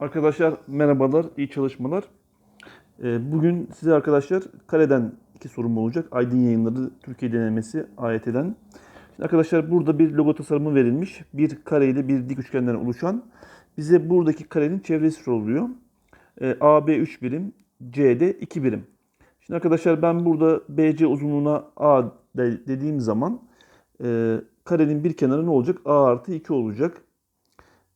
Arkadaşlar merhabalar, iyi çalışmalar. Ee, Bugün size arkadaşlar kareden iki sorum olacak. Aydın Yayınları Türkiye denemesi AYT'den. Şimdi arkadaşlar burada bir logo tasarımı verilmiş. Bir kare ile bir dik üçgenden oluşan. Bize buradaki karenin çevresi soruluyor. Ee, AB 3 birim, CD 2 birim. Şimdi arkadaşlar ben burada BC uzunluğuna A de- dediğim zaman e, karenin bir kenarı ne olacak? A artı 2 olacak.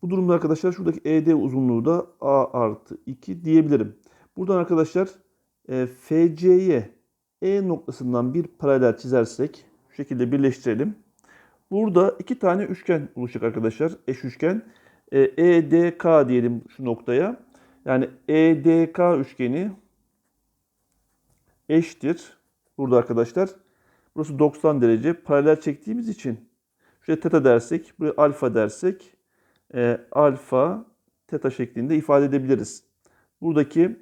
Bu durumda arkadaşlar şuradaki ED uzunluğu da A artı 2 diyebilirim. Buradan arkadaşlar e, FC'ye E noktasından bir paralel çizersek şu şekilde birleştirelim. Burada iki tane üçgen oluşacak arkadaşlar. Eş üçgen. E, EDK diyelim şu noktaya. Yani EDK üçgeni eşittir. Burada arkadaşlar. Burası 90 derece. Paralel çektiğimiz için şuraya teta dersek, buraya alfa dersek e, alfa teta şeklinde ifade edebiliriz. Buradaki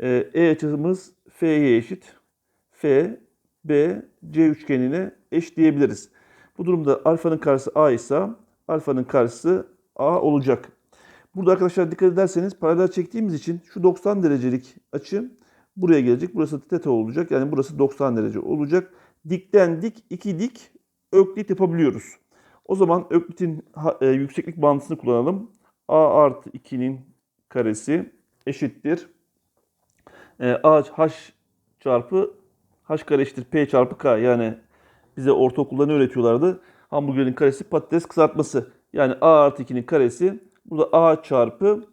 e, E açımız F'ye eşit. F, B, C üçgenine eş diyebiliriz. Bu durumda alfanın karşısı A ise alfanın karşısı A olacak. Burada arkadaşlar dikkat ederseniz paralel çektiğimiz için şu 90 derecelik açı buraya gelecek. Burası teta olacak. Yani burası 90 derece olacak. Dikten dik, iki dik öklit yapabiliyoruz. O zaman öklitin e, yükseklik bağıntısını kullanalım. A artı 2'nin karesi eşittir. E, A h çarpı h kare eşittir p çarpı k. Yani bize ortaokulda ne öğretiyorlardı? Hamburgerin karesi patates kızartması. Yani a artı 2'nin karesi burada a çarpı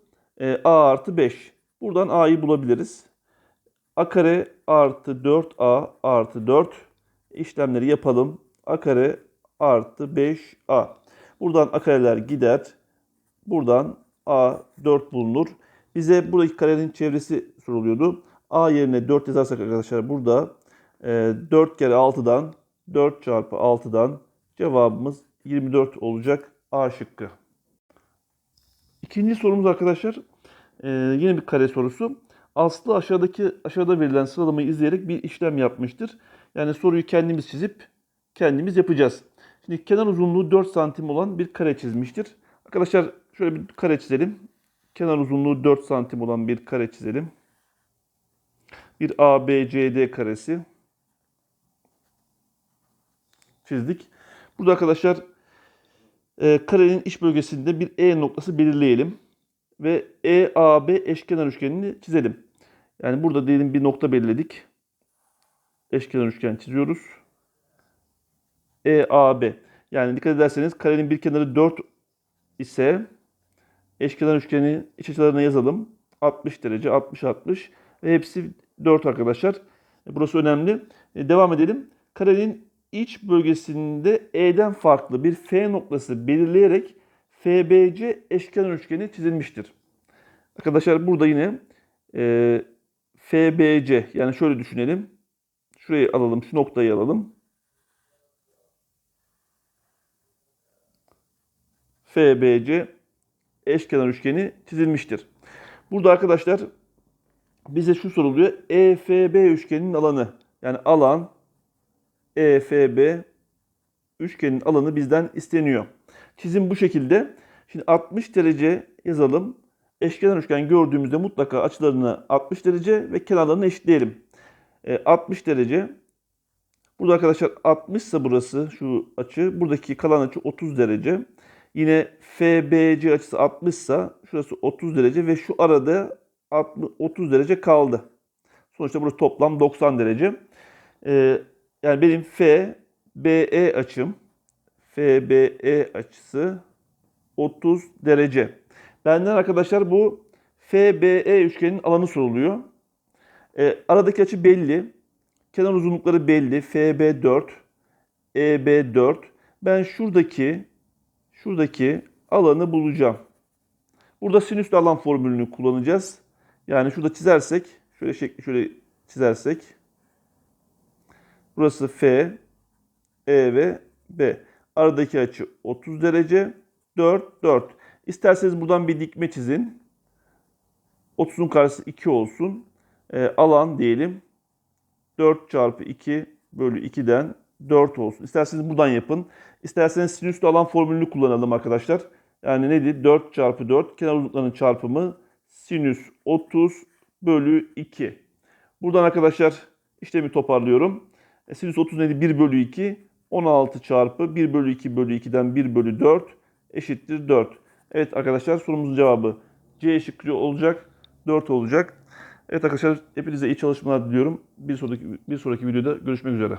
e, a artı 5. Buradan a'yı bulabiliriz. a kare artı 4a artı 4 işlemleri yapalım. a kare artı 5a. Buradan a kareler gider. Buradan a 4 bulunur. Bize buradaki karenin çevresi soruluyordu. A yerine 4 yazarsak arkadaşlar burada e, 4 kere 6'dan 4 çarpı 6'dan cevabımız 24 olacak A şıkkı. İkinci sorumuz arkadaşlar e, yine bir kare sorusu. Aslı aşağıdaki aşağıda verilen sıralamayı izleyerek bir işlem yapmıştır. Yani soruyu kendimiz çizip kendimiz yapacağız. Şimdi kenar uzunluğu 4 santim olan bir kare çizmiştir. Arkadaşlar şöyle bir kare çizelim. Kenar uzunluğu 4 santim olan bir kare çizelim. Bir ABCD karesi çizdik. Burada arkadaşlar e, karenin iç bölgesinde bir E noktası belirleyelim. Ve EAB eşkenar üçgenini çizelim. Yani burada diyelim bir nokta belirledik. Eşkenar üçgen çiziyoruz. EAB. Yani dikkat ederseniz karenin bir kenarı 4 ise eşkenar üçgeni iç açılarına yazalım. 60 derece, 60, 60 ve hepsi 4 arkadaşlar. E, Burası önemli. E, Devam edelim. Karenin iç bölgesinde E'den farklı bir F noktası belirleyerek FBC eşkenar üçgeni çizilmiştir. Arkadaşlar burada yine e, FBC yani şöyle düşünelim. Şurayı alalım, şu noktayı alalım. FBC eşkenar üçgeni çizilmiştir. Burada arkadaşlar bize şu soruluyor. EFB üçgeninin alanı. Yani alan EFB üçgenin alanı bizden isteniyor. Çizim bu şekilde. Şimdi 60 derece yazalım. Eşkenar üçgen gördüğümüzde mutlaka açılarını 60 derece ve kenarlarını eşitleyelim. E, 60 derece. Burada arkadaşlar 60 ise burası şu açı. Buradaki kalan açı 30 derece. Yine FBC açısı 60 ise şurası 30 derece ve şu arada 60, 30 derece kaldı. Sonuçta burası toplam 90 derece. Ee, yani benim FBE açım FBE açısı 30 derece. Benden arkadaşlar bu FBE üçgenin alanı soruluyor. Ee, aradaki açı belli. Kenar uzunlukları belli. FB 4, EB 4. Ben şuradaki şuradaki alanı bulacağım. Burada sinüslü alan formülünü kullanacağız. Yani şurada çizersek, şöyle şekli şöyle çizersek burası F, E ve B. Aradaki açı 30 derece. 4, 4. İsterseniz buradan bir dikme çizin. 30'un karşısı 2 olsun. E, alan diyelim. 4 çarpı 2 bölü 2'den 4 olsun. İsterseniz buradan yapın. İsterseniz sinüslü alan formülünü kullanalım arkadaşlar. Yani neydi? 4 çarpı 4 kenar uzunluklarının çarpımı sinüs 30 bölü 2. Buradan arkadaşlar işlemi toparlıyorum. E, sinüs 30 neydi? 1 bölü 2. 16 çarpı 1 bölü 2 bölü 2'den 1 bölü 4 eşittir 4. Evet arkadaşlar sorumuzun cevabı C şıkkı olacak. 4 olacak. Evet arkadaşlar hepinize iyi çalışmalar diliyorum. Bir sonraki bir sonraki videoda görüşmek üzere.